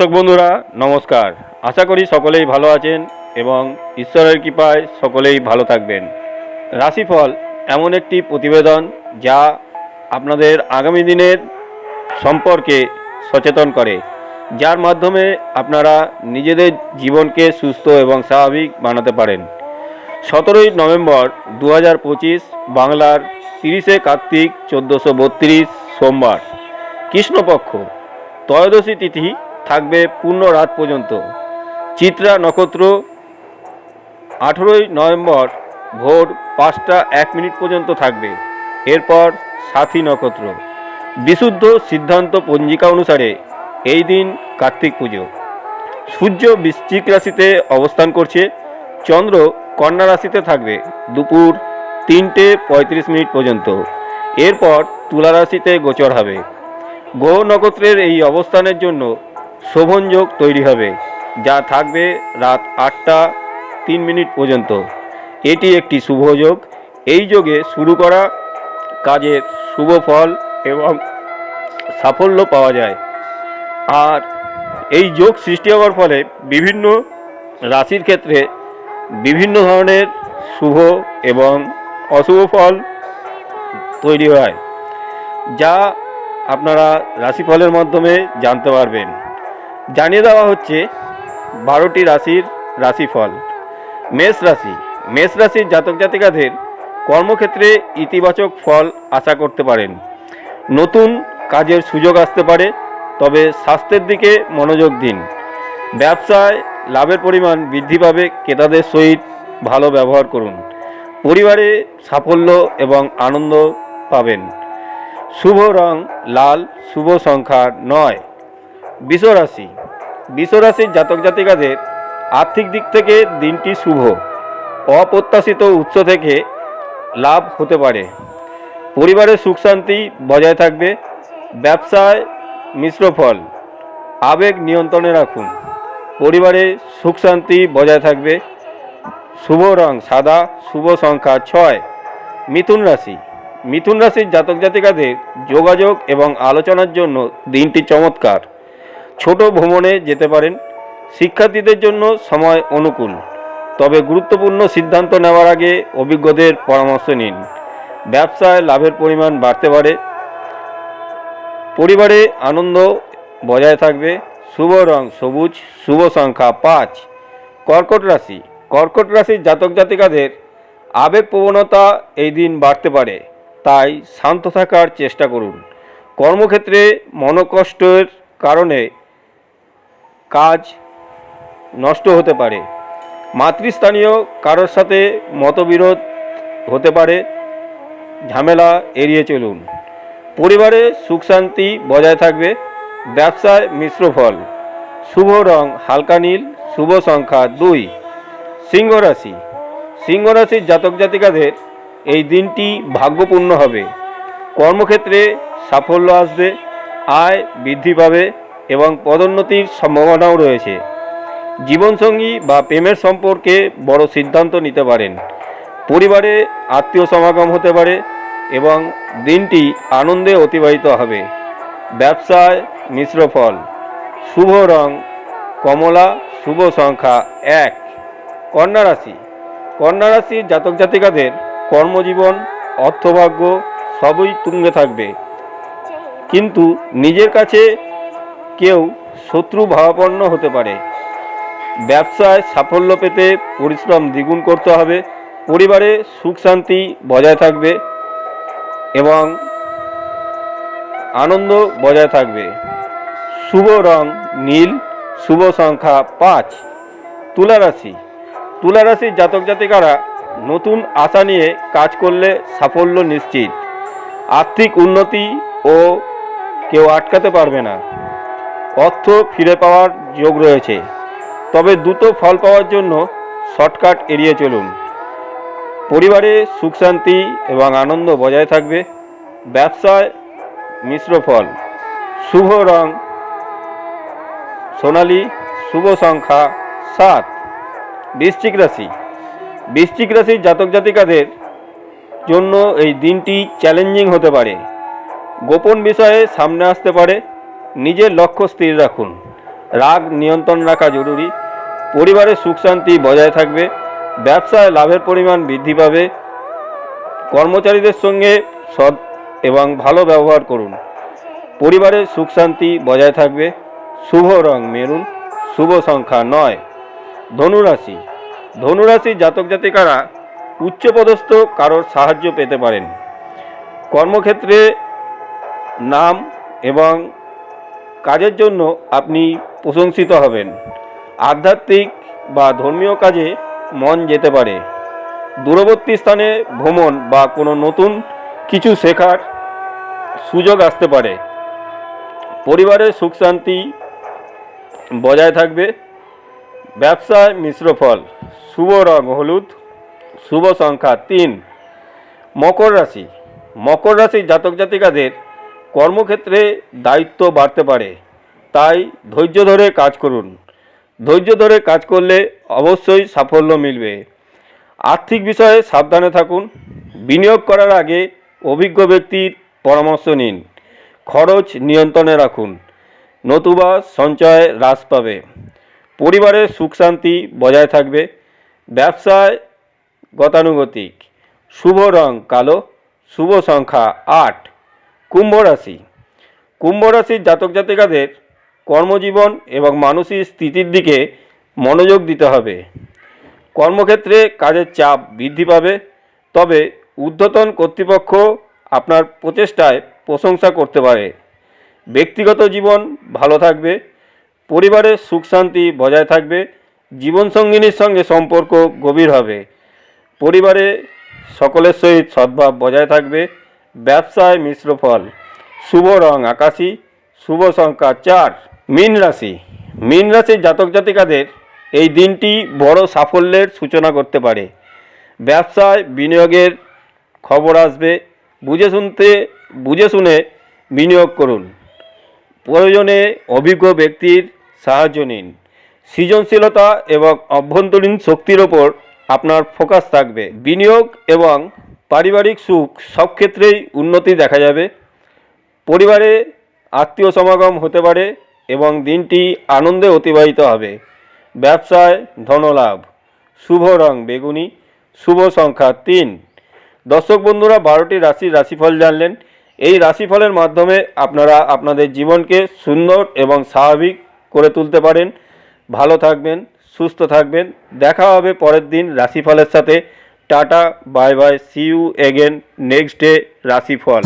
দর্শক বন্ধুরা, নমস্কার। আশা করি সকলেই ভালো আছেন এবং ঈশ্বরের কৃপায় সকলেই ভালো থাকবেন। রাশিফল এমন একটি প্রতিবেদন যা আপনাদের আগামী দিনের সম্পর্কে সচেতন করে, যার মাধ্যমে আপনারা নিজেদের জীবনকে সুস্থ এবং স্বাভাবিক বানাতে পারেন। সতেরোই নভেম্বর দু হাজার পঁচিশ, বাংলার তিরিশে কার্তিক চোদ্দোশো সোমবার। কৃষ্ণপক্ষ, ত্রয়োদশী তিথি থাকবে পূর্ণ রাত পর্যন্ত। চিত্রা নক্ষত্র, আঠেরোই নভেম্বর ভোর পাঁচটা এক মিনিট পর্যন্ত থাকবে। এরপর সাথী নক্ষত্র। বিশুদ্ধ সিদ্ধান্ত পঞ্জিকা অনুসারে এই দিন কার্তিক পুজো। সূর্য বৃশ্চিক রাশিতে অবস্থান করছে। চন্দ্র কন্যা রাশিতে থাকবে দুপুর তিনটে পঁয়ত্রিশ মিনিট পর্যন্ত। এরপর তুলা রাশিতে গোচর হবে। গ্রহ নক্ষত্রের এই অবস্থানের জন্য শোভন যোগ তৈরি হবে, যা থাকবে রাত আটটা তিন মিনিট পর্যন্ত। এটি একটি শুভ যোগ। এই যোগে শুরু করা কাজের শুভ ফল এবং সাফল্য পাওয়া যায়। আর এই যোগ সৃষ্টি হওয়ার ফলে বিভিন্ন রাশির ক্ষেত্রে বিভিন্ন ধরনের শুভ এবং অশুভ ফল তৈরি হয়, যা আপনারা রাশিফলের মাধ্যমে জানতে পারবেন। জানিয়ে দেওয়া হচ্ছে বারোটি রাশির রাশিফল। মেষ রাশি। মেষ রাশির জাতক জাতিকাদের কর্মক্ষেত্রে ইতিবাচক ফল আশা করতে পারেন। নতুন কাজের সুযোগ আসতে পারে, তবে স্বাস্থ্যের দিকে মনোযোগ দিন। ব্যবসায় লাভের পরিমাণ বৃদ্ধি পাবে, ক্রেতাদের সহিত ভালো ব্যবহার করুন। পরিবারে সাফল্য এবং আনন্দ পাবেন। শুভ রং লাল, শুভ সংখ্যা নয়। বিশ্বরাশি। বিশ্বরাশির জাতক জাতিকাদের আর্থিক দিক থেকে দিনটি শুভ। অপ্রত্যাশিত উৎস থেকে লাভ হতে পারে। পরিবারের সুখ শান্তি বজায় থাকবে। ব্যবসায় মিশ্র ফল। আবেগ নিয়ন্ত্রণে রাখুন। পরিবারে সুখ শান্তি বজায় থাকবে। শুভ রং সাদা, শুভ সংখ্যা ছয়। মিথুন রাশি। মিথুন রাশির জাতক জাতিকাদের যোগাযোগ এবং আলোচনার জন্য দিনটি চমৎকার। ছোট ভ্রমণে যেতে পারেন। শিক্ষার্থীদের জন্য সময় অনুকূল। তবে গুরুত্বপূর্ণ সিদ্ধান্ত নেওয়ার আগে অভিজ্ঞদের পরামর্শ নিন। ব্যবসায় লাভের পরিমাণ বাড়তে পারে। পরিবারে আনন্দ বজায় থাকবে। শুভ রং সবুজ, শুভ সংখ্যা পাঁচ। কর্কট রাশি। কর্কট রাশির জাতক জাতিকাদের আবেগ প্রবণতা এই দিন বাড়তে পারে। তাই শান্ত থাকার চেষ্টা করুন। কর্মক্ষেত্রে মনোকষ্টের কারণে কাজ নষ্ট হতে পারে। মাতৃস্থানীয় কারোর সাথে মতবিরোধ হতে পারে। ঝামেলা এড়িয়ে চলুন। পরিবারে সুখ শান্তি বজায় থাকবে। ব্যবসায় মিশ্র ফল। শুভ রং হালকা নীল, শুভ সংখ্যা দুই। সিংহ রাশি। সিংহ রাশির জাতক জাতিকাদের এই দিনটি ভাগ্যপূর্ণ হবে। কর্মক্ষেত্রে সাফল্য আসবে, আয় বৃদ্ধি পাবে। এবং পদোন্নতির সম্ভাবনাও রয়েছে। জীবনসঙ্গী বা প্রেমের সম্পর্কে বড় সিদ্ধান্ত নিতে পারেন। পরিবারে আত্মীয় সমাগম হতে পারে এবং দিনটি আনন্দে অতিবাহিত হবে। ব্যবসায় মিশ্র ফল, শুভ রং, কমলা, শুভ সংখ্যা এক। কন্যা রাশি, কন্যা রাশির জাতক জাতিকাদের কর্মজীবন, অর্থভাগ্য সবই তুঙ্গে থাকবে। কিন্তু নিজের কাছে কেউ শত্রু ভাবাপন্ন হতে পারে। ব্যবসায় সাফল্য পেতে পরিশ্রম দ্বিগুণ করতে হবে, পরিবারে সুখ শান্তি বজায় থাকবে এবং আনন্দ বজায় থাকবে। শুভ রং নীল, শুভ সংখ্যা পাঁচ। তুলা রাশি তুলা রাশির জাতক জাতিকারা নতুন আশা নিয়ে কাজ করলে সাফল্য নিশ্চিত। আর্থিক উন্নতি ও কেউ আটকাতে পারবে না। অর্থ ফিরে পাওয়ার যোগ রয়েছে। তবে দ্রুত ফল পাওয়ার জন্য শর্টকাট এড়িয়ে চলুন। পরিবারে সুখ শান্তি এবং আনন্দ বজায় থাকবে। ব্যবসায় মিশ্র ফল। শুভ রং। সোনালি শুভ সংখ্যা সাত। বৃশ্চিক রাশি। বৃশ্চিক রাশির জাতক জাতিকাদের জন্য এই দিনটি চ্যালেঞ্জিং হতে পারে। গোপন বিষয়ে সামনে আসতে পারে। নিজের লক্ষ্য স্থির রাখুন। রাগ নিয়ন্ত্রণ রাখা জরুরি। পরিবারের সুখ শান্তি বজায় থাকবে। ব্যবসায় লাভের পরিমাণ বৃদ্ধি পাবে। কর্মচারীদের সঙ্গে সৎ এবং ভালো ব্যবহার করুন। পরিবারের সুখ শান্তি বজায় থাকবে। শুভ রং মেরুন। শুভ সংখ্যা নয়। ধনুরাশি। ধনুরাশি জাতক জাতিকারা উচ্চপদস্থ কারোর সাহায্য পেতে পারেন। কর্মক্ষেত্রে নাম এবং কাজের জন্য আপনি প্রশংসিত হবেন। আধ্যাত্মিক বা ধর্মীয় কাজে মন যেতে পারে। দূরবর্তী স্থানে ভ্রমণ বা কোনো নতুন কিছু শেখার সুযোগ আসতে পারে। পরিবারের সুখ শান্তি বজায় থাকবে। ব্যবসায় মিশ্র ফল, শুভ রং হলুদ, শুভ সংখ্যা তিন। মকর রাশি। মকর রাশির জাতক জাতিকাদের কর্মক্ষেত্রে দায়িত্ব বাড়তে পারে। তাই ধৈর্য ধরে কাজ করুন। ধৈর্য ধরে কাজ করলে অবশ্যই সাফল্য মিলবে। আর্থিক বিষয়ে সাবধানে থাকুন। বিনিয়োগ করার আগে অভিজ্ঞ ব্যক্তির পরামর্শ নিন। খরচ নিয়ন্ত্রণে রাখুন। নতুবা সঞ্চয় হ্রাস পাবে। পরিবারের সুখ শান্তি বজায় থাকবে। ব্যবসায় গতানুগতিক। শুভ রং কালো। শুভ সংখ্যা আট। কুম্ভ রাশি। কুম্ভ রাশির জাতক জাতিকাদের কর্মজীবন এবং মানসিক স্থিতির দিকে মনোযোগ দিতে হবে। কর্মক্ষেত্রে কাজের চাপ বৃদ্ধি পাবে, তবে ঊর্ধ্বতন কর্তৃপক্ষ আপনার প্রচেষ্টায় প্রশংসা করতে পারে। ব্যক্তিগত জীবন ভালো থাকবে পরিবারের সুখ শান্তি বজায় থাকবে, জীবনসঙ্গিনীর সঙ্গে সম্পর্ক গভীর হবে, পরিবারে সকলের সহিত সদ্ভাব বজায় থাকবে ব্যবসায় মিশ্র ফল, শুভ রং আকাশী, শুভ সংখ্যা চার, মীন রাশি। মীন রাশির জাতক জাতিকাদের এই দিনটি বড় সাফল্যের সূচনা করতে পারে। ব্যবসায় বিনিয়োগের খবর আসবে। বুঝে শুনতে, বুঝে শুনে বিনিয়োগ করুন। প্রয়োজনে অভিজ্ঞ ব্যক্তির সাহায্য নিন। সৃজনশীলতা এবং অভ্যন্তরীণ শক্তির ওপর আপনার ফোকাস থাকবে। বিনিয়োগ এবং পারিবারিক সুখ সব ক্ষেত্রেই উন্নতি দেখা যাবে। পরিবারে আত্মীয় সমাগম হতে পারে এবং দিনটি আনন্দে অতিবাহিত হবে। ব্যবসায় ধনলাভ। শুভ রং বেগুনি। শুভ সংখ্যা তিন। দর্শক বন্ধুরা, বারোটি রাশির রাশিফল জানলেন। এই রাশিফলের মাধ্যমে আপনারা আপনাদের জীবনকে সুন্দর এবং স্বাভাবিক করে তুলতে পারেন। ভালো থাকবেন, সুস্থ থাকবেন। দেখা হবে পরের দিন রাশিফলের সাথে। Tata bye bye see you again next day রাশিফল